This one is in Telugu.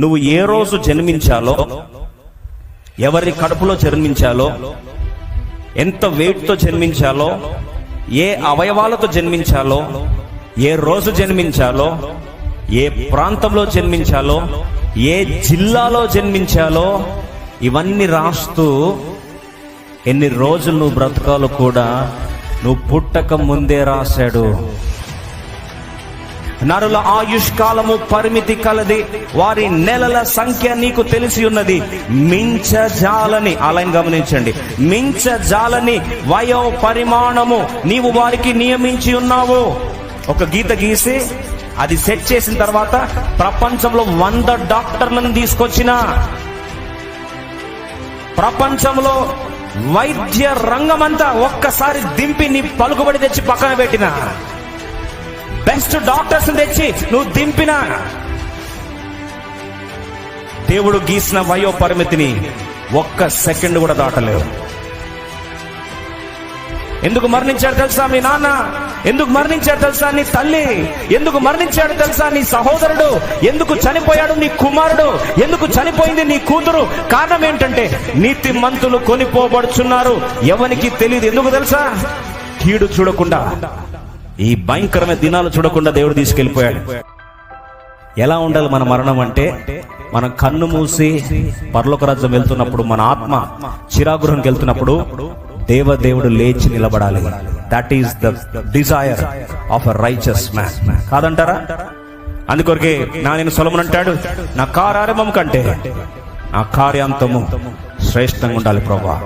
నువ్వు ఏ రోజు జన్మించాలో ఎవరి కడుపులో జన్మించాలో ఎంత వెయిట్తో జన్మించాలో ఏ అవయవాలతో జన్మించాలో ఏ రోజు జన్మించాలో ఏ ప్రాంతంలో జన్మించాలో ఏ జిల్లాలో జన్మించాలో ఇవన్నీ రాస్తూ ఎన్ని రోజులు నువ్వు బ్రతకాలో కూడా నువ్వు పుట్టక ముందే రాశాడు. నరుల ఆయుష్కాలము పరిమితి కలది. వారి నెలల సంఖ్య నీకు తెలిసి ఉన్నది. మించజాలని అలాని గమనించండి. మించజాలని వయో పరిమాణము నీవు వారికి నియమించి ఉన్నావు. ఒక గీత గీసి అది సెట్ చేసిన తర్వాత ప్రపంచంలో వంద డాక్టర్లను తీసుకొచ్చిన. ప్రపంచంలో వైద్య రంగమంతా ఒక్కసారి దింపి నీ పలుకుబడి తెచ్చి పక్కన పెట్టిన. బెస్ట్ డాక్టర్స్ తెచ్చి నువ్వు దింపిన. దేవుడు గీసిన వయో పరిమితిని ఒక్క సెకండ్ కూడా దాటలేవు. ఎందుకు మరణించాడు తెలుసా మీ నాన్న? ఎందుకు మరణించాడు తెలుసా నీ తల్లి? ఎందుకు మరణించాడు తెలుసా నీ సహోదరుడు? ఎందుకు చనిపోయాడు నీ కుమారుడు? ఎందుకు చనిపోయింది నీ కూతురు? కారణం ఏంటంటే నీతి మంతులు కొనిపోబడుచున్నారు. ఎవరికి తెలియదు ఎందుకు తెలుసా? కీడు చూడకుండా ఈ భయంకరమైన దినాలు చూడకుండా దేవుడు తీసుకెళ్ళిపోయాడు ఎలా ఉండాలి మన మరణం అంటే మనం కన్ను మూసి పర్లోక రాజ్యం వెళ్తున్నప్పుడు మన ఆత్మ చిరాగృహంకి వెళ్తున్నప్పుడు దేవదేవుడు లేచి నిలబడాలి. That is the desire of a righteous man కాదంటారా? అందుకొరకే నా నేను సొలమున్ అంటాడు నా కార్యారంభం కంటే నా కార్యాంతము శ్రేష్టంగా ఉండాలి ప్రభా.